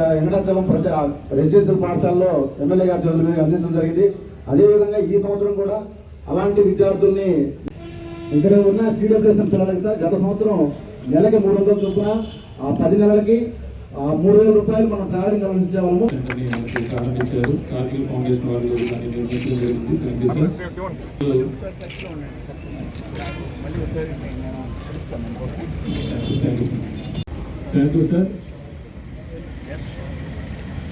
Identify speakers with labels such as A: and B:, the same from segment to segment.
A: వెంకటాచలం ప్రజా రెసిడెన్షియల్ పాఠశాలలో ఎమ్మెల్యే గారి చదువుల మీద అందించడం జరిగింది. అదేవిధంగా ఈ సంవత్సరం కూడా అలాంటి విద్యార్థుల్ని ఇక్కడ ఉన్న సిడబ్ల్యూఎస్ఎం పిల్లలకి సార్ గత సంవత్సరం నెలకి మూడు వందల చొప్పున ఆ పది నెలలకి ఆ మూడు వేల రూపాయలు మనం ట్రావెలింగ్ అందించే వాళ్ళము
B: ప్రారంభించారు కార్గిల్ ఫౌండేషన్ నిర్మించడం జరిగింది thank you sir thank you sir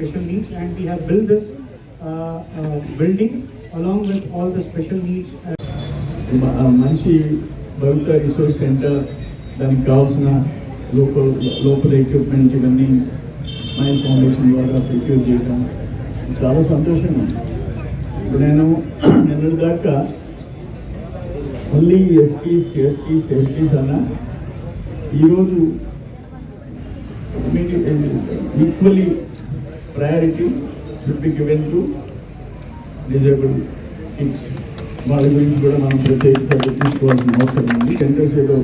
C: special needs and we have built this uh, uh, building along with all the special needs
D: మంచి భవిత రిసోర్స్ సెంటర్ దానికి కావాల్సిన లోపల లోపల ఎక్విప్మెంట్ ఇవన్నీ మైల్ ఫౌండేషన్ ద్వారా ప్రొక్యూర్ చేయడం చాలా సంతోషంగా ఇప్పుడు నేను నిన్నటి దాకా ఓన్లీ ఎస్టీస్ ఎస్టీస్ ఎస్టీస్ అన్న ఈరోజు మీకు equally priority should be given to disabled kids. వాళ్ళ గురించి కూడా మనం ప్రత్యేక తీసుకోవాల్సిన అవసరం ఉంది. సెంటర్స్ ఏదో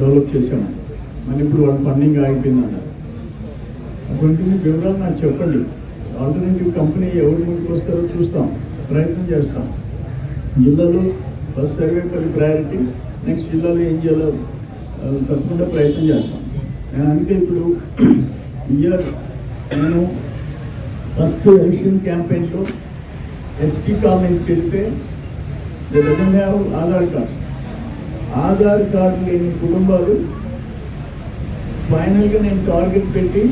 D: డెవలప్ చేశాము. మరి ఇప్పుడు వాళ్ళ ఫండింగ్ ఆగిపోయిందన్న అటువంటి వివరాలు నాకు చెప్పండి. ఆల్టర్నేటివ్ కంపెనీ ఎవరి ముందుకు వస్తారో చూస్తాం. ప్రయత్నం చేస్తాం. జిల్లాలో ఫస్ట్ సర్వేపల్లి ప్రయారిటీ నెక్స్ట్ జిల్లాలో ఏం చేయాలో తప్పకుండా ప్రయత్నం చేస్తాం. నేను అందుకే ఇప్పుడు ఇయర్ నేను ఫస్ట్ ఎలక్షన్ క్యాంపెయిన్లో ఎస్టీ కాలనీస్కి వెళ్తే doesn't have Aadhaar card. Aadhaar card లేని కుటుంబాలు ఫైనల్గా నేను టార్గెట్ పెట్టి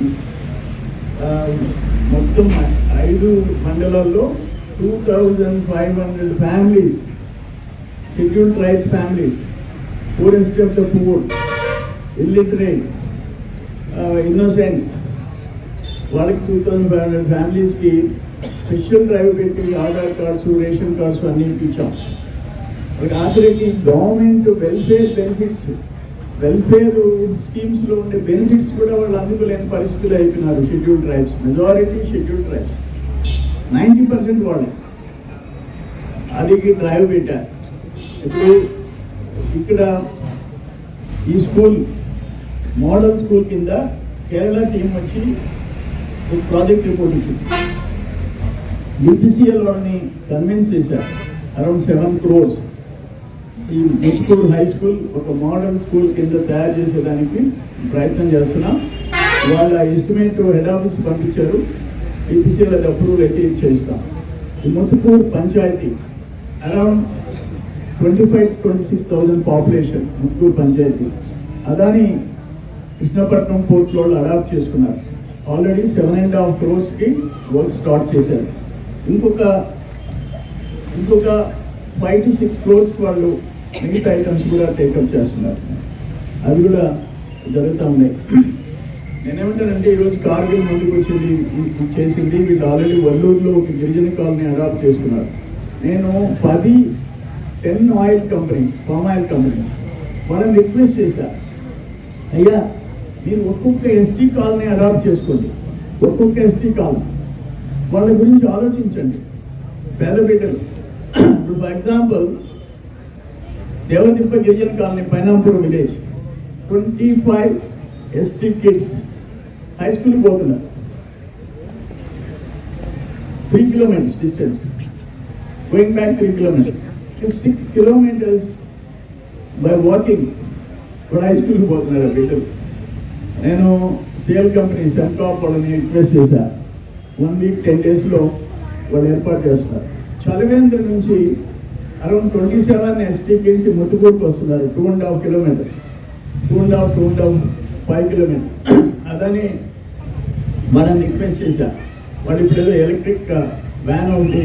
D: మొత్తం ఐదు మండలాల్లో two thousand five hundred families schedule tribe families poorest of the poor illiterate innocence వాళ్ళకి టూ ఫైవ్ హండ్రెడ్ ఫ్యామిలీస్కి స్పెషల్ డ్రైవ్ పెట్టి ఆధార్ కార్డ్స్ రేషన్ కార్డ్స్ అన్ని ఇప్పించాం. వాళ్ళకి ఆఖరికి గవర్నమెంట్ వెల్ఫేర్ బెనిఫిట్స్ వెల్ఫేర్ స్కీమ్స్లో ఉండే బెనిఫిట్స్ కూడా వాళ్ళు అందుకోలేని పరిస్థితులు అయిపోయినారు. Schedule tribes majority schedule tribes ninety percent వాళ్ళే. అది డ్రైవ్ పెట్టారు. ఇప్పుడు ఇక్కడ ఈ స్కూల్ మోడల్ స్కూల్ కింద కేరళ టీం వచ్చి ఒక ప్రాజెక్ట్ రిపోర్ట్ ఇచ్చింది యూపీసీఎల్ వాళ్ళని కన్విన్స్ చేశారు. Around seven crores. ఈ ముత్కూరు హై స్కూల్ ఒక మోడల్ స్కూల్ కింద తయారు చేసేదానికి ప్రయత్నం చేస్తున్నాం. వాళ్ళ ఎస్టిమేట్ హెడ్ ఆఫీస్ పంపించారు. యూపీసీఎల్ అది అప్రూవ్ అయితే చేస్తాం. ఈ Muthukur panchayat around twenty five twenty six thousand population Muthukur panchayat. Adani Krishnapatnam పోర్ట్లో వాళ్ళు అడాప్ట్ చేసుకున్నారు. ఆల్రెడీ సెవెన్ అండ్ హాఫ్ క్రోర్స్కి వర్క్ స్టార్ట్ చేశారు. ఇంకొక ఇంకొక ఫైవ్ టు సిక్స్ క్రోర్స్ వాళ్ళు మిగతా ఐటమ్స్ కూడా టేకప్ చేస్తున్నారు. అవి కూడా జరుగుతూ ఉన్నాయి నేనేమంటానంటే ఈరోజు కార్గిల్ ముందుకు వచ్చింది చేసింది వీళ్ళు ఆల్రెడీ వల్లూరులో ఒక గిరిజన కాలనీ అడాప్ట్ చేసుకున్నారు. నేను పది ten oil companies palm oil companies వాళ్ళని రిక్వెస్ట్ చేశా. అయ్యా మీరు ఒక్కొక్క ఎస్టీ కాలనీ అడాప్ట్ చేసుకోండి. ఒక్కొక్క ఎస్టీ కాలనీ వాళ్ళ గురించి ఆలోచించండి. పేద బిడ్డలు ఇప్పుడు ఫర్ ఎగ్జాంపుల్ దేవదిప్ప గిరిజన colony Painampur village twenty five ST kids high స్కూల్కి పోతున్నారు three kilometres distance going back three kilometres six kilometres by walking ఇప్పుడు హై స్కూల్కి పోతున్నారు బిడ్డలు నేను సేల్ కంపెనీ సెంటాప్ వాళ్ళని రిక్వెస్ట్ చేశా. వన్ వీక్ టెన్ డేస్లో వాళ్ళు ఏర్పాటు చేస్తారు. చలివేంద్ర నుంచి అరౌండ్ ట్వంటీ సెవెన్ ఎస్టీపీసీ ముట్టుకూరుకు వస్తున్నారు. Two and half kilometres two and half two and half five kilometre అదని మనం రిక్వెస్ట్ చేశా. వాళ్ళు ఇప్పుడు ఏదో ఎలక్ట్రిక్ వ్యాన్ uh, ఒకటి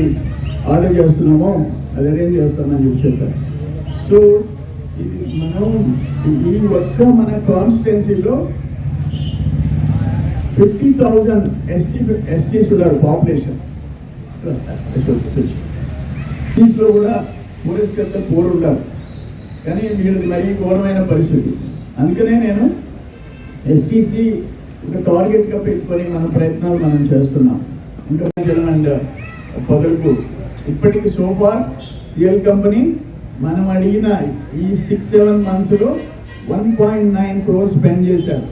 D: ఆర్డర్ చేస్తున్నామో. అది అరేంజ్ చేస్తామని చెప్పి చెప్పారు. సో ఇది మనం ఈ ఒక్క మన కాన్స్టిట్యున్సీలో ఫిఫ్టీ థౌజండ్ ఎస్టీ ఎస్టీస్ ఉన్నారు పాపులేషన్. ఎస్టీస్లో కూడా పూరేస్కర్త పోరు ఉన్నారు కానీ వీళ్ళకి మరీ ఘోరమైన పరిస్థితి. అందుకనే నేను ఎస్టీసీ ఒక టార్గెట్గా పెట్టుకొని మన ప్రయత్నాలు మనం చేస్తున్నాం. ఇంకా జలం అండ్ పొదలకు ఇప్పటికి సోఫార్ సిఎల్ కంపెనీ మనం అడిగిన ఈ సిక్స్ సెవెన్ మంత్స్లో one point nine crores spend చేశారు.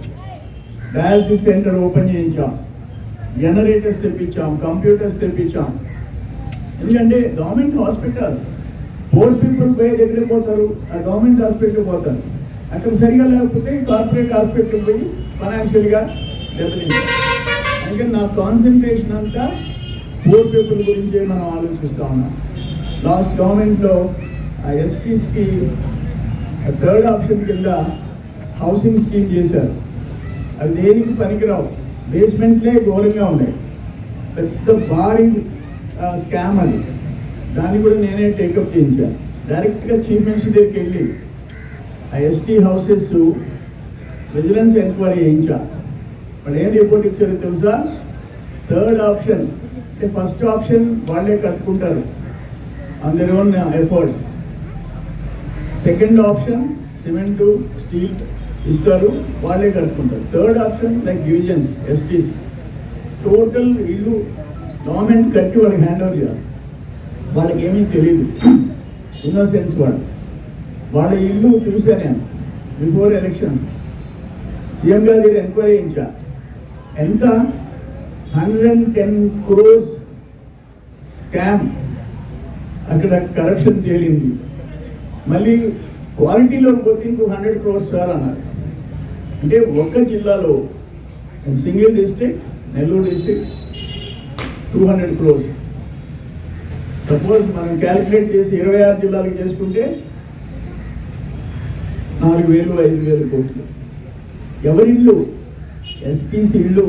D: డయాలసిస్ సెంటర్ ఓపెన్ చేయించాం. జనరేటర్స్ తెప్పించాం కంప్యూటర్స్ తెప్పించాం. ఎందుకంటే గవర్నమెంట్ హాస్పిటల్స్ పోర్ పీపుల్ పోయి దగ్గరికి పోతారు? ఆ గవర్నమెంట్ హాస్పిటల్కి పోతారు. అక్కడ సరిగా లేకపోతే కార్పొరేట్ హాస్పిటల్కి పోయి ఫైనాన్షియల్గా దెబ్బతింటారు. అందుకని నా కాన్సన్ట్రేషన్ అంతా పూర్ పీపుల్ గురించే మనం ఆలోచిస్తూ ఉన్నాం. లాస్ట్ గవర్నమెంట్లో ఆ ఎస్టీస్కి థర్డ్ ఆప్షన్ కింద హౌసింగ్ స్కీమ్ చేశారు. అవి దేనికి పనికిరావు? బేస్మెంట్లే ఘోరంగా ఉన్నాయి. పెద్ద భారీ స్కామ్ అది. దాన్ని కూడా నేనే టేకప్ చేయించాను డైరెక్ట్గా చీఫ్ మినిస్టర్ దగ్గరికి వెళ్ళి ఆ ఎస్టీ హౌసెస్ విజిలెన్స్ ఎంక్వైరీ చేయించా. వాళ్ళు ఏం రిపోర్ట్ ఇచ్చారో తెలుసా? థర్డ్ ఆప్షన్ అంటే ఫస్ట్ ఆప్షన్ వాళ్ళే కట్టుకుంటారు. అందరి their own efforts second option cement steel ఇస్తారు వాళ్ళే కట్టుకుంటారు third option like divisions STs total ఇల్లు గవర్నమెంట్ కట్టి వాళ్ళకి హ్యాండ్ ఓవర్ చేయాలి. వాళ్ళకి ఏమీ తెలియదు ఇన్నోసెన్స్ వాళ్ళు. వాళ్ళ ఇల్లు చూసా నేను. బిఫోర్ ఎలక్షన్ సీఎం గారి దగ్గర ఎంక్వైరీ చేయించా. ఎంత? Hundred and ten crores scam అక్కడ కరప్షన్ తేలింది. మళ్ళీ క్వాలిటీలో పోతే ఇంకో హండ్రెడ్ క్రోర్స్ సార్ అన్నారు. అంటే ఒక్క జిల్లాలో single district Nellore district two hundred crores suppose మనం క్యాలిక్యులేట్ చేసి ఇరవై ఆరు జిల్లాలకు చేసుకుంటే నాలుగు వేలు ఐదు వేలు కోట్లు ఎవరిళ్ళు? ఎస్టీసీ ఇల్లు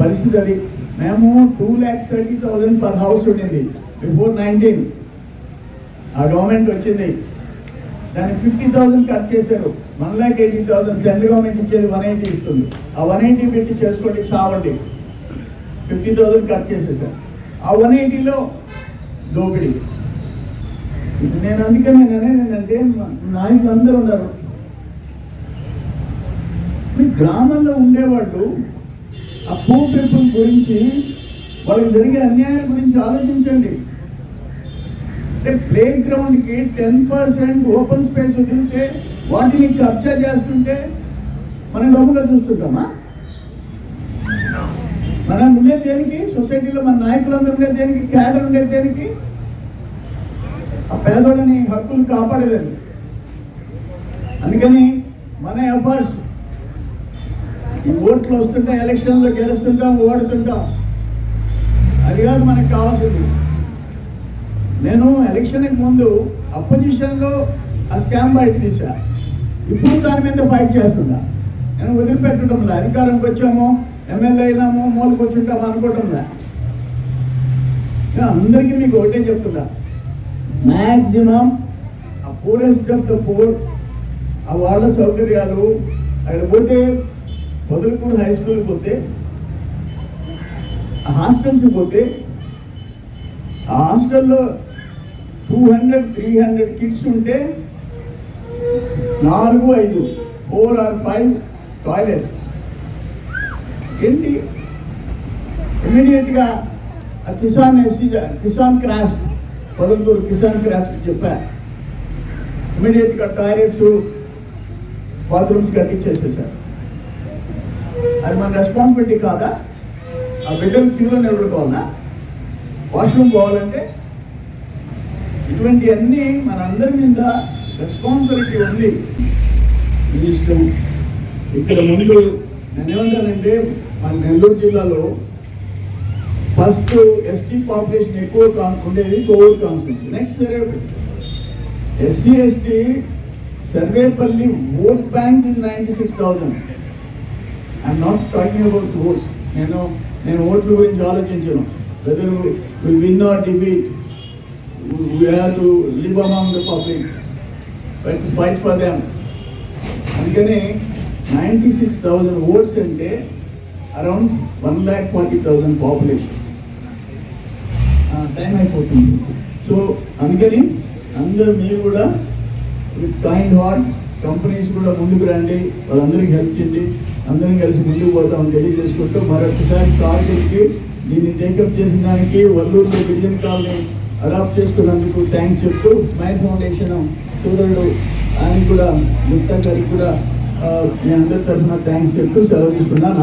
D: పరిస్థితి అది. మేము two lakhs thirty thousand per house ఉండింది. బిఫోర్ నైన్టీన్ ఆ గవర్నమెంట్ వచ్చింది. దాన్ని ఫిఫ్టీ థౌసండ్ కట్ చేశారు. One lakh eighty thousand central government ఇచ్చేది వన్ ఎయిటీ ఇస్తుంది. ఆ వన్ ఎయిటీ పెట్టి చేసుకోండి చావండి. ఫిఫ్టీ థౌసండ్ కట్ చేసేసారు. ఆ వన్ ఎయిటీలో దోపిడీ. నేను అందుకే నేను అనేది ఏంటంటే నాయకులు అందరూ ఉన్నారు. మీ గ్రామంలో ఉండేవాళ్ళు ఆ పూర్ పీపుల్ గురించి వాళ్ళకి జరిగే అన్యాయం గురించి ఆలోచించండి. అంటే ప్లే గ్రౌండ్కి టెన్ పర్సెంట్ ఓపెన్ స్పేస్ వదిలితే వాటిని కబ్జా చేస్తుంటే మనం గొప్పగా చూస్తుంటామా? మనం ఉండేది దేనికి? సొసైటీలో మన నాయకులందరూ ఉండేది దేనికి? క్యాడర్ ఉండేది దేనికి? ఆ పేదోళ్ళని హక్కులు కాపాడేదని అందుకని మన ఎఫర్ట్స్ ఈ ఓట్లు వస్తుంటాం ఎలక్షన్లో గెలుస్తుంటాం ఓడుతుంటాం. అది కాదు మనకు కావాల్సింది. నేను ఎలక్షన్కి ముందు అపోజిషన్లో ఆ స్కామ్ బయట తీసా. ఇప్పుడు దాని మీద ఫైట్ చేస్తున్నా. నేను వదిలిపెట్టడంలా. అధికారంకి వచ్చాము ఎమ్మెల్యే అయినాము మూలకు వచ్చుంటాము అనుకోవటంలా నేను అందరికీ మీకు ఒకటే చెప్తున్నా. మ్యాక్సిమం ఆ పూరెస్ట్ ఆఫ్ ద పూర్. ఆ వాళ్ళ సౌకర్యాలు. అక్కడ పోతే పొదలకూరు హై స్కూల్కి పోతే ఆ హాస్టల్స్కి పోతే ఆ హాస్టల్లో two hundred three hundred kids ఉంటే నాలుగు ఐదు ఫోర్ ఆర్ ఫైవ్ టాయిలెట్స్ ఏంటి? ఇమీడియట్గా ఆ Kisan SC Kisan crafts Podalakur Kisan crafts చెప్పా. ఇమీడియట్గా టాయిలెట్స్ బాత్రూమ్స్ కట్టించేసేసారు అది మన రెస్పాన్సిబిలిటీ కాదా? ఆ బిడ్డలు క్యూలో నిలబడుకోవాలా? వాష్రూమ్ పోవాలంటే ఇటువంటి అన్ని మన అందరి మీద రెస్పాన్సిబిలిటీ ఉంది. ఇష్టం. ఇక్కడ ముందు నేను ఏమంటానంటే మన నెల్లూరు జిల్లాలో ఫస్ట్ ఎస్టీ పాపులేషన్ ఎక్కువ ఉండేది Covid constituency next Sarvepalli SC ST Sarvepalli vote bank is ninety six thousand I'm not talking about votes నేను నేను ఓట్ల గురించి ఆలోచించను. Whether will win or debate we to to among the the public to fight for them. అందుకని ninety six thousand votes అంటే around one lakh forty thousand population time అయిపోతుంది. So అందుకని అందరూ మీరు కూడా విత్ కైండ్ హార్ట్ కంపెనీస్ కూడా ముందుకు రండి వాళ్ళందరికీ హెల్ప్ చేయండి అందరం కలిసి ముందుకు పోతామని తెలియజేసుకుంటూ మరొకసారి కార్గిల్కి దీన్ని టేకప్ చేసిన దానికి వల్లూరులో గిరిజన కాలనీ అడాప్ట్ చేసుకున్నందుకు థ్యాంక్స్ చెప్తూ స్మైల్ ఫౌండేషన్ సోదరుడు ఆయన కూడా గుప్తా గారికి కూడా మీ అందరి తరఫున థ్యాంక్స్ చెప్తూ సెలవు తీసుకున్నాను